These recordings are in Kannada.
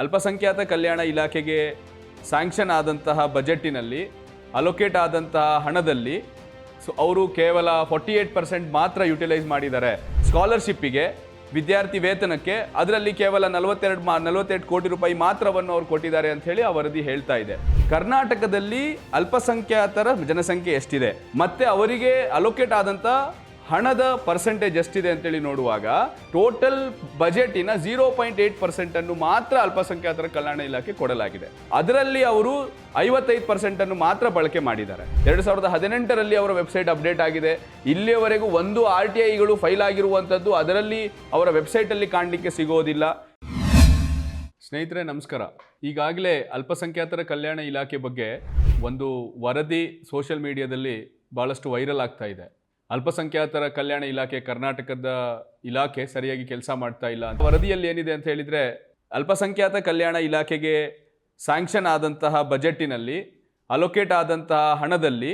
ಅಲ್ಪಸಂಖ್ಯಾತ ಕಲ್ಯಾಣ ಇಲಾಖೆಗೆ ಸ್ಯಾಂಕ್ಷನ್ ಆದಂತಹ ಬಜೆಟ್ಟಿನಲ್ಲಿ ಅಲೋಕೇಟ್ ಆದಂತಹ ಹಣದಲ್ಲಿ ಸೊ ಅವರು ಕೇವಲ ಫಾರ್ಟಿ ಏಟ್ ಪರ್ಸೆಂಟ್ ಮಾತ್ರ ಯುಟಿಲೈಸ್ ಮಾಡಿದ್ದಾರೆ. ಸ್ಕಾಲರ್ಶಿಪ್ಪಿಗೆ ವಿದ್ಯಾರ್ಥಿ ವೇತನಕ್ಕೆ ಅದರಲ್ಲಿ ಕೇವಲ ನಲವತ್ತೆರಡು ಮಾ ನಲವತ್ತೆರಡು ಕೋಟಿ ರೂಪಾಯಿ ಮಾತ್ರವನ್ನು ಅವರು ಕೊಟ್ಟಿದ್ದಾರೆ ಅಂತ ಹೇಳಿ ಆ ವರದಿ ಹೇಳ್ತಾ ಇದೆ. ಕರ್ನಾಟಕದಲ್ಲಿ ಅಲ್ಪಸಂಖ್ಯಾತರ ಜನಸಂಖ್ಯೆ ಎಷ್ಟಿದೆ? ಮತ್ತೆ ಅವರಿಗೆ ಅಲೋಕೇಟ್ ಆದಂಥ ಹಣದ ಪರ್ಸೆಂಟೇಜ್ ಎಷ್ಟಿದೆ ಅಂತೇಳಿ ನೋಡುವಾಗ ಟೋಟಲ್ ಬಜೆಟಿನ ಜೀರೋ ಪಾಯಿಂಟ್ ಏಟ್ ಪರ್ಸೆಂಟ್ ಅನ್ನು ಮಾತ್ರ ಅಲ್ಪಸಂಖ್ಯಾತರ ಕಲ್ಯಾಣ ಇಲಾಖೆ ಕೊಡಲಾಗಿದೆ. ಅದರಲ್ಲಿ ಅವರು ಐವತ್ತೈದು ಪರ್ಸೆಂಟ್ ಅನ್ನು ಮಾತ್ರ ಬಳಕೆ ಮಾಡಿದ್ದಾರೆ. ಎರಡು ಸಾವಿರದ ಹದಿನೆಂಟರಲ್ಲಿ ಅವರ ವೆಬ್ಸೈಟ್ ಅಪ್ಡೇಟ್ ಆಗಿದೆ. ಇಲ್ಲಿಯವರೆಗೂ ಒಂದು ಆರ್ ಟಿ ಐಗಳು ಫೈಲ್ ಆಗಿರುವಂಥದ್ದು ಅದರಲ್ಲಿ ಅವರ ವೆಬ್ಸೈಟಲ್ಲಿ ಕಾಣಲಿಕ್ಕೆ ಸಿಗೋದಿಲ್ಲ. ಸ್ನೇಹಿತರೆ, ನಮಸ್ಕಾರ. ಈಗಾಗಲೇ ಅಲ್ಪಸಂಖ್ಯಾತರ ಕಲ್ಯಾಣ ಇಲಾಖೆ ಬಗ್ಗೆ ಒಂದು ವರದಿ ಸೋಷಿಯಲ್ ಮೀಡಿಯಾದಲ್ಲಿ ಭಾಳಷ್ಟು ವೈರಲ್ ಆಗ್ತಾ ಇದೆ. ಅಲ್ಪಸಂಖ್ಯಾತರ ಕಲ್ಯಾಣ ಇಲಾಖೆ ಕರ್ನಾಟಕದ ಇಲಾಖೆ ಸರಿಯಾಗಿ ಕೆಲಸ ಮಾಡ್ತಾ ಇಲ್ಲ ಅಂತ ವರದಿಯಲ್ಲಿ ಏನಿದೆ ಅಂತ ಹೇಳಿದರೆ, ಅಲ್ಪಸಂಖ್ಯಾತ ಕಲ್ಯಾಣ ಇಲಾಖೆಗೆ ಸ್ಯಾಂಕ್ಷನ್ ಆದಂತಹ ಬಜೆಟಿನಲ್ಲಿ ಅಲೋಕೇಟ್ ಆದಂತಹ ಹಣದಲ್ಲಿ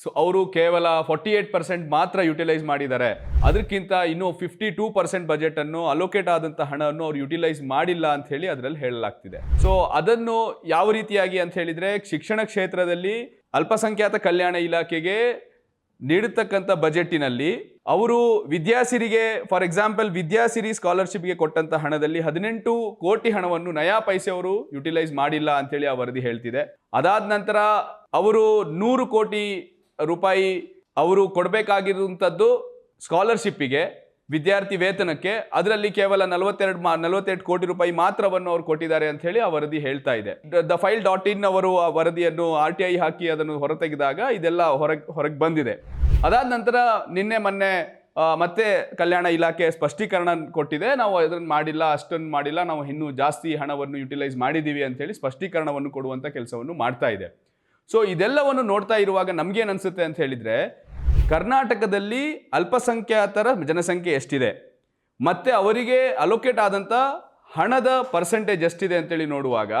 ಸೊ ಅವರು ಕೇವಲ ಫಾರ್ಟಿ ಏಟ್ ಪರ್ಸೆಂಟ್ ಮಾತ್ರ ಯುಟಿಲೈಸ್ ಮಾಡಿದ್ದಾರೆ. ಅದಕ್ಕಿಂತ ಇನ್ನೂ ಫಿಫ್ಟಿ ಟೂ ಪರ್ಸೆಂಟ್ ಬಜೆಟ್ ಅನ್ನು ಅಲೋಕೇಟ್ ಆದಂಥ ಹಣವನ್ನು ಅವ್ರು ಯುಟಿಲೈಸ್ ಮಾಡಿಲ್ಲ ಅಂತ ಹೇಳಿ ಅದರಲ್ಲಿ ಹೇಳಲಾಗ್ತಿದೆ. ಸೊ ಅದನ್ನು ಯಾವ ರೀತಿಯಾಗಿ ಅಂತ ಹೇಳಿದ್ರೆ, ಶಿಕ್ಷಣ ಕ್ಷೇತ್ರದಲ್ಲಿ ಅಲ್ಪಸಂಖ್ಯಾತ ಕಲ್ಯಾಣ ಇಲಾಖೆಗೆ ನೀಡತಕ್ಕಂಥ ಬಜೆಟ್ಟಿನಲ್ಲಿ ಅವರು ವಿದ್ಯಾಸಿರಿಗೆ ಫಾರ್ ಎಕ್ಸಾಂಪಲ್ ವಿದ್ಯಾಸಿರಿ ಸ್ಕಾಲರ್ಶಿಪ್ಗೆ ಕೊಟ್ಟಂತ ಹಣದಲ್ಲಿ ಹದಿನೆಂಟು ಕೋಟಿ ಹಣವನ್ನು ನಯಾ ಪೈಸೆ ಅವರು ಯುಟಿಲೈಸ್ ಮಾಡಿಲ್ಲ ಅಂತೇಳಿ ಆ ವರದಿ ಹೇಳ್ತಿದೆ. ಅದಾದ ನಂತರ ಅವರು ನೂರು ಕೋಟಿ ರೂಪಾಯಿ ಅವರು ಕೊಡಬೇಕಾಗಿರುವಂಥದ್ದು ಸ್ಕಾಲರ್ಶಿಪ್ಪಿಗೆ ವಿದ್ಯಾರ್ಥಿ ವೇತನಕ್ಕೆ ಅದರಲ್ಲಿ ಕೇವಲ ನಲವತ್ತೆರಡು ಮಾ ನಲವತ್ತೆರಡು ಕೋಟಿ ರೂಪಾಯಿ ಮಾತ್ರವನ್ನು ಅವರು ಕೊಟ್ಟಿದ್ದಾರೆ ಅಂತ ಹೇಳಿ ಆ ವರದಿ ಹೇಳ್ತಾ ಇದೆ. ದ ಫೈಲ್ ಡಾಟ್ ಇನ್ ಅವರು ಆ ವರದಿಯನ್ನು ಆರ್ ಟಿ ಐ ಹಾಕಿ ಅದನ್ನು ಹೊರತೆಗೆದಾಗ ಇದೆಲ್ಲ ಹೊರಗೆ ಹೊರಗೆ ಬಂದಿದೆ. ಅದಾದ ನಂತರ ನಿನ್ನೆ ಮೊನ್ನೆ ಮತ್ತೆ ಕಲ್ಯಾಣ ಇಲಾಖೆ ಸ್ಪಷ್ಟೀಕರಣ ಕೊಟ್ಟಿದೆ. ನಾವು ಅದನ್ನು ಮಾಡಿಲ್ಲ, ಅಷ್ಟನ್ನು ಮಾಡಿಲ್ಲ, ನಾವು ಇನ್ನೂ ಜಾಸ್ತಿ ಹಣವನ್ನು ಯುಟಿಲೈಸ್ ಮಾಡಿದ್ದೀವಿ ಅಂತೇಳಿ ಸ್ಪಷ್ಟೀಕರಣವನ್ನು ಕೊಡುವಂಥ ಕೆಲಸವನ್ನು ಮಾಡ್ತಾ ಇದೆ. ಸೊ ಇದೆಲ್ಲವನ್ನು ನೋಡ್ತಾ ಇರುವಾಗ ನಮಗೇನು ಅನಿಸುತ್ತೆ ಅಂತ ಹೇಳಿದ್ರೆ ಕರ್ನಾಟಕದಲ್ಲಿ ಅಲ್ಪಸಂಖ್ಯಾತರ ಜನಸಂಖ್ಯೆ ಎಷ್ಟಿದೆ? ಮತ್ತೆ ಅವರಿಗೆ ಅಲೋಕೇಟ್ ಆದಂಥ ಹಣದ ಪರ್ಸೆಂಟೇಜ್ ಎಷ್ಟಿದೆ ಅಂತೇಳಿ ನೋಡುವಾಗ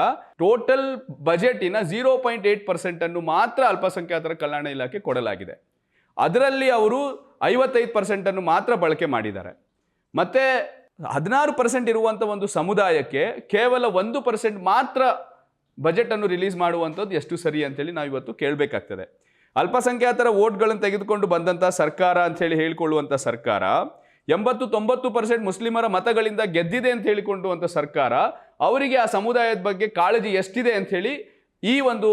ಟೋಟಲ್ ಬಜೆಟಿನ ಝೀರೋ ಪಾಯಿಂಟ್ ಏಟ್ ಪರ್ಸೆಂಟನ್ನು ಮಾತ್ರ ಅಲ್ಪಸಂಖ್ಯಾತರ ಕಲ್ಯಾಣ ಇಲಾಖೆ ಕೊಡಲಾಗಿದೆ. ಅದರಲ್ಲಿ ಅವರು ಐವತ್ತೈದು ಪರ್ಸೆಂಟನ್ನು ಮಾತ್ರ ಬಳಕೆ ಮಾಡಿದ್ದಾರೆ. ಮತ್ತು ಹದಿನಾರು ಪರ್ಸೆಂಟ್ ಇರುವಂಥ ಒಂದು ಸಮುದಾಯಕ್ಕೆ ಕೇವಲ ಒಂದು ಪರ್ಸೆಂಟ್ ಮಾತ್ರ ಬಜೆಟನ್ನು ರಿಲೀಸ್ ಮಾಡುವಂಥದ್ದು ಎಷ್ಟು ಸರಿ ಅಂತೇಳಿ ನಾವು ಇವತ್ತು ಕೇಳಬೇಕಾಗ್ತದೆ. ಅಲ್ಪಸಂಖ್ಯಾತರ ವೋಟ್ಗಳನ್ನು ತೆಗೆದುಕೊಂಡು ಬಂದಂಥ ಸರ್ಕಾರ ಅಂತೇಳಿ ಹೇಳಿಕೊಳ್ಳುವಂಥ ಸರ್ಕಾರ, ಎಂಬತ್ತು ತೊಂಬತ್ತು ಪರ್ಸೆಂಟ್ ಮುಸ್ಲಿಮರ ಮತಗಳಿಂದ ಗೆದ್ದಿದೆ ಅಂತ ಹೇಳಿಕೊಂಡುವಂಥ ಸರ್ಕಾರ, ಅವರಿಗೆ ಆ ಸಮುದಾಯದ ಬಗ್ಗೆ ಕಾಳಜಿ ಎಷ್ಟಿದೆ ಅಂತ ಹೇಳಿ ಈ ಒಂದು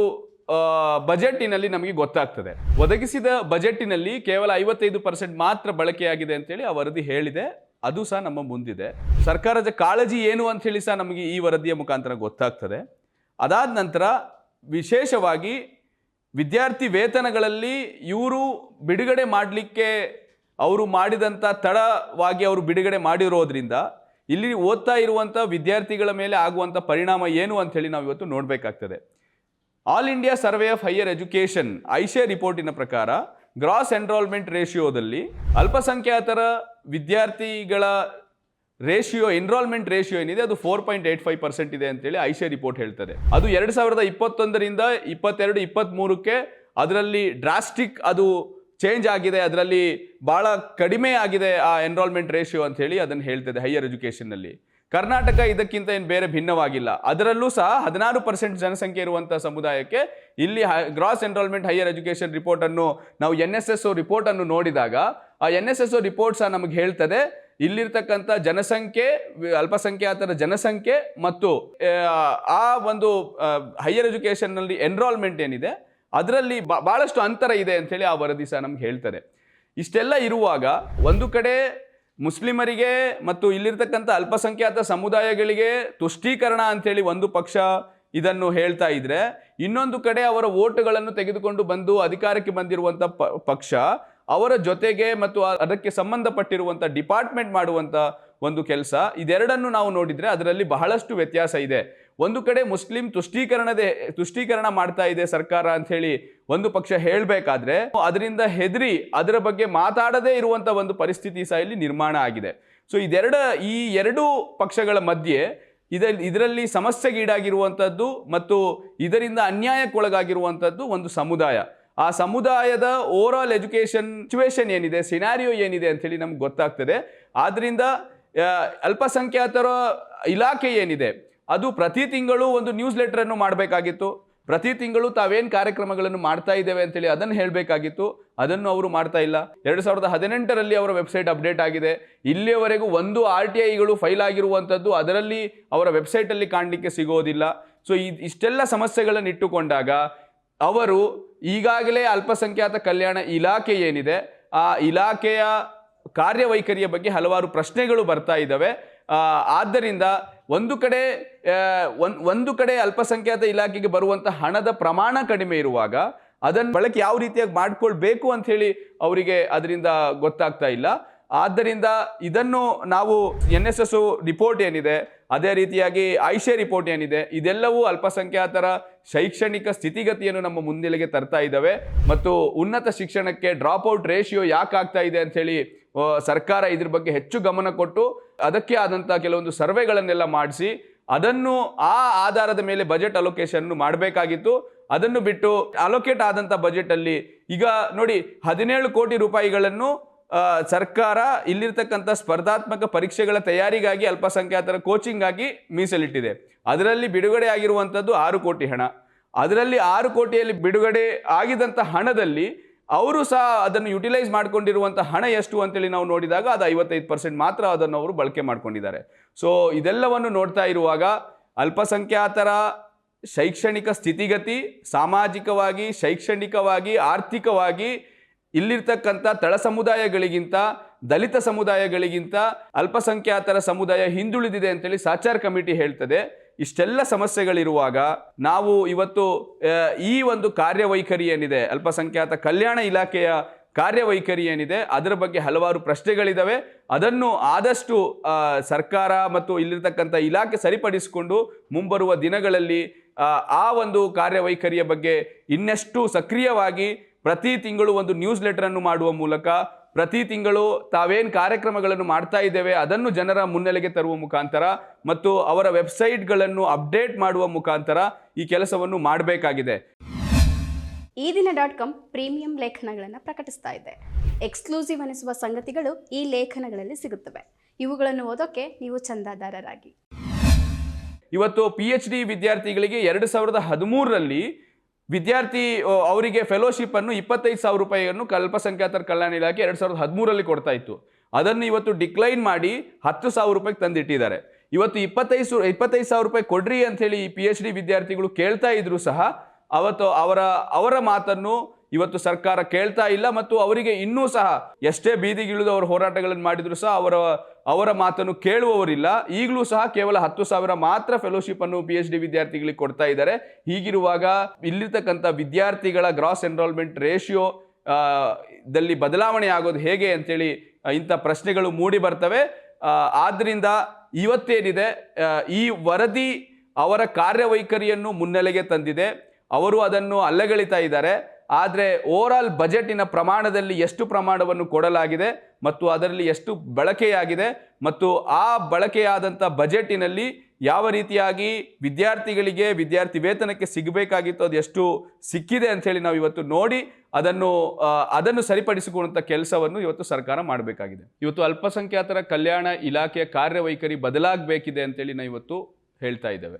ಬಜೆಟ್ಟಿನಲ್ಲಿ ನಮಗೆ ಗೊತ್ತಾಗ್ತದೆ. ಒದಗಿಸಿದ ಬಜೆಟ್ಟಿನಲ್ಲಿ ಕೇವಲ ಐವತ್ತೈದು ಪರ್ಸೆಂಟ್ ಮಾತ್ರ ಬಳಕೆಯಾಗಿದೆ ಅಂತೇಳಿ ಆ ವರದಿ ಹೇಳಿದೆ. ಅದು ಸಹ ನಮ್ಮ ಮುಂದಿದೆ. ಸರ್ಕಾರದ ಕಾಳಜಿ ಏನು ಅಂತ ಹೇಳಿ ಸಹ ನಮಗೆ ಈ ವರದಿಯ ಮುಖಾಂತರ ಗೊತ್ತಾಗ್ತದೆ. ಅದಾದ ನಂತರ ವಿಶೇಷವಾಗಿ ವಿದ್ಯಾರ್ಥಿ ವೇತನಗಳಲ್ಲಿ ಇವರು ಬಿಡುಗಡೆ ಮಾಡಲಿಕ್ಕೆ ಅವರು ಮಾಡಿದಂಥ ತಡವಾಗಿ ಅವರು ಬಿಡುಗಡೆ ಮಾಡಿರೋದ್ರಿಂದ ಇಲ್ಲಿ ಓದ್ತಾ ಇರುವಂಥ ವಿದ್ಯಾರ್ಥಿಗಳ ಮೇಲೆ ಆಗುವಂಥ ಪರಿಣಾಮ ಏನು ಅಂಥೇಳಿ ನಾವು ಇವತ್ತು ನೋಡಬೇಕಾಗ್ತದೆ. All India survey of higher education AISHE ರಿಪೋರ್ಟಿನ ಪ್ರಕಾರ ಗ್ರಾಸ್ ಎನ್ರೋಲ್ಮೆಂಟ್ ರೇಷಿಯೋದಲ್ಲಿ ಅಲ್ಪಸಂಖ್ಯಾತರ ವಿದ್ಯಾರ್ಥಿಗಳ ರೇಷಿಯೋ ಎನ್ರಾಲ್ಮೆಂಟ್ ರೇಷಿಯೋ ಏನಿದೆ, ಅದು four point eight five percent ಇದೆ ಅಂತೇಳಿ ಐಶೆ ರಿಪೋರ್ಟ್ ಹೇಳ್ತದೆ ಅದು ಎರಡು ಸಾವಿರದ ಇಪ್ಪತ್ತೊಂದರಿಂದ ಇಪ್ಪತ್ತೆರಡು, ಇಪ್ಪತ್ತ್ಮೂರಕ್ಕೆ ಅದರಲ್ಲಿ ಡ್ರಾಸ್ಟಿಕ್ ಅದು ಚೇಂಜ್ ಆಗಿದೆ, ಅದರಲ್ಲಿ ಭಾಳ ಕಡಿಮೆ ಆಗಿದೆ ಆ ಎನ್ರಾಲ್ಮೆಂಟ್ ರೇಷಿಯೋ ಅಂತ ಹೇಳಿ ಅದನ್ನು ಹೇಳ್ತದೆ ಹೈಯರ್ ಎಜುಕೇಷನ್ನಲ್ಲಿ ಕರ್ನಾಟಕ ಇದಕ್ಕಿಂತ ಏನು ಬೇರೆ ಭಿನ್ನವಾಗಿಲ್ಲ. ಅದರಲ್ಲೂ ಸಹ ಹದಿನಾರು ಪರ್ಸೆಂಟ್ ಜನಸಂಖ್ಯೆ ಇರುವಂಥ ಸಮುದಾಯಕ್ಕೆ ಇಲ್ಲಿ ಗ್ರಾಸ್ ಎನ್ರಾಲ್ಮೆಂಟ್ ಹೈಯರ್ ಎಜುಕೇಷನ್ ರಿಪೋರ್ಟನ್ನು ನಾವು ಎನ್ ಎಸ್ ಎಸ್ ಒ ರಿಪೋರ್ಟನ್ನು ನೋಡಿದಾಗ, ಆ N S S O report ಸಹ ನಮಗೆ ಹೇಳ್ತದೆ ಇಲ್ಲಿರ್ತಕ್ಕಂಥ ಜನಸಂಖ್ಯೆ ಅಲ್ಪಸಂಖ್ಯಾತರ ಜನಸಂಖ್ಯೆ ಮತ್ತು ಆ, ಒಂದು ಹೈಯರ್ ಎಜುಕೇಷನ್ನಲ್ಲಿ ಎನ್ರೋಲ್ಮೆಂಟ್ ಏನಿದೆ ಅದರಲ್ಲಿ ಭಾಳಷ್ಟು ಅಂತರ ಇದೆ ಅಂಥೇಳಿ ಆ ವರದಿ ಸಹ ನಮ್ಗೆ ಹೇಳ್ತಾರೆ. ಇಷ್ಟೆಲ್ಲ ಇರುವಾಗ ಒಂದು ಕಡೆ ಮುಸ್ಲಿಮರಿಗೆ ಮತ್ತು ಇಲ್ಲಿರ್ತಕ್ಕಂಥ ಅಲ್ಪಸಂಖ್ಯಾತ ಸಮುದಾಯಗಳಿಗೆ ತುಷ್ಟೀಕರಣ ಅಂಥೇಳಿ ಒಂದು ಪಕ್ಷ ಇದನ್ನು ಹೇಳ್ತಾ ಇದ್ರೆ ಇನ್ನೊಂದು ಕಡೆ ಅವರ ಓಟುಗಳನ್ನು ತೆಗೆದುಕೊಂಡು ಬಂದು ಅಧಿಕಾರಕ್ಕೆ ಬಂದಿರುವಂಥ ಪಕ್ಷ ಅವರ ಜೊತೆಗೆ ಮತ್ತು ಅದಕ್ಕೆ ಸಂಬಂಧಪಟ್ಟಿರುವಂಥ ಡಿಪಾರ್ಟ್ಮೆಂಟ್ ಮಾಡುವಂಥ ಒಂದು ಕೆಲಸ. ಇದೆರಡನ್ನು ನಾವು ನೋಡಿದರೆ ಅದರಲ್ಲಿ ಬಹಳಷ್ಟು ವ್ಯತ್ಯಾಸ ಇದೆ. ಒಂದು ಕಡೆ ಮುಸ್ಲಿಂ ತುಷ್ಟೀಕರಣದ ತುಷ್ಟೀಕರಣ ಮಾಡ್ತಾ ಇದೆ ಸರ್ಕಾರ ಅಂತ ಹೇಳಿ ಒಂದು ಪಕ್ಷ ಹೇಳಬೇಕಾದ್ರೆ, ಅದರಿಂದ ಹೆದರಿ ಅದರ ಬಗ್ಗೆ ಮಾತಾಡದೇ ಇರುವಂಥ ಒಂದು ಪರಿಸ್ಥಿತಿ ಸಹ ಇಲ್ಲಿ ನಿರ್ಮಾಣ ಆಗಿದೆ. ಸೊ ಇದೆರಡ ಈ ಎರಡು ಪಕ್ಷಗಳ ಮಧ್ಯೆ ಇದ ಇದರಲ್ಲಿ ಸಮಸ್ಯೆಗೀಡಾಗಿರುವಂಥದ್ದು ಮತ್ತು ಇದರಿಂದ ಅನ್ಯಾಯಕ್ಕೊಳಗಾಗಿರುವಂಥದ್ದು ಒಂದು ಸಮುದಾಯ. ಆ ಸಮುದಾಯದ ಓವರ್ ಆಲ್ ಎಜುಕೇಷನ್ ಸಿಚುವೇಶನ್ ಏನಿದೆ ಸಿನಾರಿಯೋ ಏನಿದೆ ಅಂತೇಳಿ ನಮ್ಗೆ ಗೊತ್ತಾಗ್ತದೆ. ಆದ್ದರಿಂದ ಅಲ್ಪಸಂಖ್ಯಾತರ ಇಲಾಖೆ ಏನಿದೆ, ಅದು ಪ್ರತಿ ತಿಂಗಳು ಒಂದು ನ್ಯೂಸ್ ಲೆಟ್ರನ್ನು ಮಾಡಬೇಕಾಗಿತ್ತು. ಪ್ರತಿ ತಿಂಗಳು ತಾವೇನು ಕಾರ್ಯಕ್ರಮಗಳನ್ನು ಮಾಡ್ತಾ ಇದ್ದೇವೆ ಅಂತೇಳಿ ಅದನ್ನು ಹೇಳಬೇಕಾಗಿತ್ತು. ಅದನ್ನು ಅವರು ಮಾಡ್ತಾ ಇಲ್ಲ. ಎರಡು ಸಾವಿರದ ಹದಿನೆಂಟರಲ್ಲಿ ಅವರ ವೆಬ್ಸೈಟ್ ಅಪ್ಡೇಟ್ ಆಗಿದೆ. ಇಲ್ಲಿಯವರೆಗೂ ಒಂದು ಆರ್ ಟಿ ಐಗಳು ಫೈಲ್ ಆಗಿರುವಂಥದ್ದು ಅದರಲ್ಲಿ ಅವರ ವೆಬ್ಸೈಟಲ್ಲಿ ಕಾಣಲಿಕ್ಕೆ ಸಿಗೋದಿಲ್ಲ. ಸೊ ಇಷ್ಟೆಲ್ಲ ಸಮಸ್ಯೆಗಳನ್ನು ಇಟ್ಟುಕೊಂಡಾಗ ಅವರು ಈಗಾಗಲೇ ಅಲ್ಪಸಂಖ್ಯಾತ ಕಲ್ಯಾಣ ಇಲಾಖೆ ಏನಿದೆ, ಆ ಇಲಾಖೆಯ ಕಾರ್ಯವೈಖರಿಯ ಬಗ್ಗೆ ಹಲವಾರು ಪ್ರಶ್ನೆಗಳು ಬರ್ತಾ ಇದ್ದಾವೆ. ಆದ್ದರಿಂದ ಒಂದು ಕಡೆ ಒಂದು ಕಡೆ ಅಲ್ಪಸಂಖ್ಯಾತ ಇಲಾಖೆಗೆ ಬರುವಂಥ ಹಣದ ಪ್ರಮಾಣ ಕಡಿಮೆ ಇರುವಾಗ ಅದನ್ನು ಬಳಕೆ ಯಾವ ರೀತಿಯಾಗಿ ಮಾಡಿಕೊಳ್ಬೇಕು ಅಂತ ಹೇಳಿ ಅವರಿಗೆ ಅದರಿಂದ ಗೊತ್ತಾಗ್ತಾ ಇಲ್ಲ. ಆದ್ದರಿಂದ ಇದನ್ನು ನಾವು ಎನ್ ಎಸ್ ಎಸ್ ರಿಪೋರ್ಟ್ ಏನಿದೆ ಅದೇ ರೀತಿಯಾಗಿ ಐಷೆ ರಿಪೋರ್ಟ್ ಏನಿದೆ ಇದೆಲ್ಲವೂ ಅಲ್ಪಸಂಖ್ಯಾತರ ಶೈಕ್ಷಣಿಕ ಸ್ಥಿತಿಗತಿಯನ್ನು ನಮ್ಮ ಮುಂದೆಲೆಗೆ ತರ್ತಾ ಇದ್ದಾವೆ. ಮತ್ತು ಉನ್ನತ ಶಿಕ್ಷಣಕ್ಕೆ ಡ್ರಾಪ್ ಔಟ್ ರೇಷಿಯೋ ಯಾಕೆ ಆಗ್ತಾ ಇದೆ ಆ, ಸರ್ಕಾರ ಇದ್ರ ಬಗ್ಗೆ ಹೆಚ್ಚು ಗಮನ ಕೊಟ್ಟು ಅದಕ್ಕೆ ಆದಂಥ ಕೆಲವೊಂದು ಸರ್ವೆಗಳನ್ನೆಲ್ಲ ಮಾಡಿಸಿ ಅದನ್ನು ಆ ಆಧಾರದ ಮೇಲೆ ಬಜೆಟ್ ಅಲೋಕೇಶನ್ ಮಾಡಬೇಕಾಗಿತ್ತು. ಅದನ್ನು ಬಿಟ್ಟು ಅಲೋಕೇಟ್ ಆದಂಥ ಬಜೆಟಲ್ಲಿ ಈಗ ನೋಡಿ ಹದಿನೇಳು ಕೋಟಿ ರೂಪಾಯಿಗಳನ್ನು ಸರ್ಕಾರ ಇಲ್ಲಿರ್ತಕ್ಕಂಥ ಸ್ಪರ್ಧಾತ್ಮಕ ಪರೀಕ್ಷೆಗಳ ತಯಾರಿಗಾಗಿ ಅಲ್ಪಸಂಖ್ಯಾತರ ಕೋಚಿಂಗ್ ಆಗಿ ಮೀಸಲಿಟ್ಟಿದೆ. ಅದರಲ್ಲಿ ಬಿಡುಗಡೆ ಆಗಿರುವಂಥದ್ದು ಆರು ಕೋಟಿ ಹಣ. ಅದರಲ್ಲಿ ಆರು ಕೋಟಿಯಲ್ಲಿ ಬಿಡುಗಡೆ ಆಗಿದಂಥ ಹಣದಲ್ಲಿ ಅವರು ಸಹ ಅದನ್ನು ಯುಟಿಲೈಸ್ ಮಾಡಿಕೊಂಡಿರುವಂಥ ಹಣ ಎಷ್ಟು ಅಂತೇಳಿ ನಾವು ನೋಡಿದಾಗ ಅದು ಐವತ್ತೈದು ಪರ್ಸೆಂಟ್ ಮಾತ್ರ ಅದನ್ನು ಅವರು ಬಳಕೆ ಮಾಡ್ಕೊಂಡಿದ್ದಾರೆ. ಸೊ ಇದೆಲ್ಲವನ್ನು ನೋಡ್ತಾ ಇರುವಾಗ ಅಲ್ಪಸಂಖ್ಯಾತರ ಶೈಕ್ಷಣಿಕ ಸ್ಥಿತಿಗತಿ, ಸಾಮಾಜಿಕವಾಗಿ, ಶೈಕ್ಷಣಿಕವಾಗಿ, ಆರ್ಥಿಕವಾಗಿ ಇಲ್ಲಿರ್ತಕ್ಕಂಥ ತಳ ಸಮುದಾಯಗಳಿಗಿಂತ ದಲಿತ ಸಮುದಾಯಗಳಿಗಿಂತ ಅಲ್ಪಸಂಖ್ಯಾತರ ಸಮುದಾಯ ಹಿಂದುಳಿದಿದೆ ಅಂತೇಳಿ ಸಾಚಾರ್ ಕಮಿಟಿ ಹೇಳ್ತದೆ. ಇಷ್ಟೆಲ್ಲ ಸಮಸ್ಯೆಗಳಿರುವಾಗ ನಾವು ಇವತ್ತು ಈ ಒಂದು ಕಾರ್ಯವೈಖರಿ ಏನಿದೆ ಅಲ್ಪಸಂಖ್ಯಾತ ಕಲ್ಯಾಣ ಇಲಾಖೆಯ ಕಾರ್ಯವೈಖರಿ ಏನಿದೆ ಅದರ ಬಗ್ಗೆ ಹಲವಾರು ಪ್ರಶ್ನೆಗಳಿದ್ದಾವೆ ಅದನ್ನು ಆದಷ್ಟು ಸರ್ಕಾರ ಮತ್ತು ಇಲ್ಲಿರ್ತಕ್ಕಂಥ ಇಲಾಖೆ ಸರಿಪಡಿಸಿಕೊಂಡು ಮುಂಬರುವ ದಿನಗಳಲ್ಲಿ ಆ, ಒಂದು ಕಾರ್ಯವೈಖರಿಯ ಬಗ್ಗೆ ಇನ್ನಷ್ಟು ಸಕ್ರಿಯವಾಗಿ ಪ್ರತಿ ತಿಂಗಳು ಒಂದು ನ್ಯೂಸ್ ಲೆಟರನ್ನು ಮಾಡುವ ಮೂಲಕ ಪ್ರತಿ ತಿಂಗಳು ತಾವೇನು ಕಾರ್ಯಕ್ರಮಗಳನ್ನು ಮಾಡ್ತಾ ಇದ್ದೇವೆ ಅದನ್ನು ಜನರ ಮುನ್ನೆಲೆಗೆ ತರುವ ಮುಖಾಂತರ ಮತ್ತು ಅವರ ವೆಬ್ಸೈಟ್ಗಳನ್ನು ಅಪ್ಡೇಟ್ ಮಾಡುವ ಮುಖಾಂತರ ಈ ಕೆಲಸವನ್ನು ಮಾಡಬೇಕಾಗಿದೆ. ಈ ದಿನ ಡಾಟ್ ಕಾಮ್ ಪ್ರೀಮಿಯಂ ಲೇಖನಗಳನ್ನು ಪ್ರಕಟಿಸ್ತಾ ಇದೆ. ಎಕ್ಸ್ಕ್ಲೂಸಿವ್ ಅನಿಸುವ ಸಂಗತಿಗಳು ಈ ಲೇಖನಗಳಲ್ಲಿ ಸಿಗುತ್ತವೆ. ಇವುಗಳನ್ನು ಓದೋಕೆ ನೀವು ಚಂದಾದಾರರಾಗಿ. ಇವತ್ತು ಪಿ ಎಚ್ ಡಿ ವಿದ್ಯಾರ್ಥಿಗಳಿಗೆ ಎರಡು ಸಾವಿರದ ಹದಿಮೂರರಲ್ಲಿ ವಿದ್ಯಾರ್ಥಿ ಅವರಿಗೆ ಫೆಲೋಶಿಪ್ ಅನ್ನು ಇಪ್ಪತ್ತೈದು ಸಾವಿರ ರೂಪಾಯಿಯನ್ನು ಅಲ್ಪಸಂಖ್ಯಾತರ ಕಲ್ಯಾಣ ಇಲಾಖೆ ಎರಡು ಸಾವಿರದ ಹದಿಮೂರರಲ್ಲಿ ಕೊಡ್ತಾ ಇತ್ತು. ಅದನ್ನು ಇವತ್ತು ಡಿಕ್ಲೈನ್ ಮಾಡಿ ಹತ್ತು ಸಾವಿರ ರೂಪಾಯಿಗೆ ತಂದಿಟ್ಟಿದ್ದಾರೆ. ಇವತ್ತು ಇಪ್ಪತ್ತೈದು ಇಪ್ಪತ್ತೈದು ಸಾವಿರ ರೂಪಾಯಿ ಕೊಡ್ರಿ ಅಂತ ಹೇಳಿ ಪಿ ಎಚ್ ಡಿ ವಿದ್ಯಾರ್ಥಿಗಳು ಕೇಳ್ತಾ ಇದ್ರು ಸಹ ಅವತ್ತು ಅವರ ಅವರ ಮಾತನ್ನು ಇವತ್ತು ಸರ್ಕಾರ ಕೇಳ್ತಾ ಇಲ್ಲ ಮತ್ತು ಅವರಿಗೆ ಇನ್ನೂ ಸಹ ಎಷ್ಟೇ ಬೀದಿಗಿಳಿದು ಅವರು ಹೋರಾಟಗಳನ್ನು ಮಾಡಿದ್ರು ಸಹ ಅವರ ಅವರ ಮಾತನ್ನು ಕೇಳುವವರಿಲ್ಲ. ಈಗಲೂ ಸಹ ಕೇವಲ ಹತ್ತು ಸಾವಿರ ಮಾತ್ರ ಫೆಲೋಶಿಪ್ ಅನ್ನು ಪಿ ಎಚ್ ಡಿ ವಿದ್ಯಾರ್ಥಿಗಳಿಗೆ ಕೊಡ್ತಾ ಇದ್ದಾರೆ. ಹೀಗಿರುವಾಗ ಇಲ್ಲಿರ್ತಕ್ಕಂಥ ವಿದ್ಯಾರ್ಥಿಗಳ ಗ್ರಾಸ್ ಎನ್ರೋಲ್ಮೆಂಟ್ ರೇಷಿಯೋ ದಲ್ಲಿ ಬದಲಾವಣೆ ಆಗೋದು ಹೇಗೆ ಅಂತೇಳಿ ಇಂಥ ಪ್ರಶ್ನೆಗಳು ಮೂಡಿ ಬರ್ತವೆ. ಆದ್ದರಿಂದ ಇವತ್ತೇನಿದೆ ಈ ವರದಿ ಅವರ ಕಾರ್ಯವೈಖರಿಯನ್ನು ಮುನ್ನೆಲೆಗೆ ತಂದಿದೆ. ಅವರು ಅದನ್ನು ಅಲ್ಲಗಳಿತಾ ಇದ್ದಾರೆ. ಆದರೆ ಓವರಾಲ್ ಬಜೆಟಿನ ಪ್ರಮಾಣದಲ್ಲಿ ಎಷ್ಟು ಪ್ರಮಾಣವನ್ನು ಕೊಡಲಾಗಿದೆ ಮತ್ತು ಅದರಲ್ಲಿ ಎಷ್ಟು ಬಳಕೆಯಾಗಿದೆ ಮತ್ತು ಆ ಬಳಕೆಯಾದಂಥ ಬಜೆಟಿನಲ್ಲಿ ಯಾವ ರೀತಿಯಾಗಿ ವಿದ್ಯಾರ್ಥಿಗಳಿಗೆ ವಿದ್ಯಾರ್ಥಿ ವೇತನಕ್ಕೆ ಸಿಗಬೇಕಾಗಿತ್ತು, ಅದು ಎಷ್ಟು ಸಿಕ್ಕಿದೆ ಅಂಥೇಳಿ ನಾವು ಇವತ್ತು ನೋಡಿ ಅದನ್ನು ಅದನ್ನು ಸರಿಪಡಿಸಿಕೊಳ್ಳುವಂಥ ಕೆಲಸವನ್ನು ಇವತ್ತು ಸರ್ಕಾರ ಮಾಡಬೇಕಾಗಿದೆ. ಇವತ್ತು ಅಲ್ಪಸಂಖ್ಯಾತರ ಕಲ್ಯಾಣ ಇಲಾಖೆಯ ಕಾರ್ಯವೈಖರಿ ಬದಲಾಗಬೇಕಿದೆ ಅಂತೇಳಿ ನಾವು ಇವತ್ತು ಹೇಳ್ತಾ ಇದ್ದೇವೆ.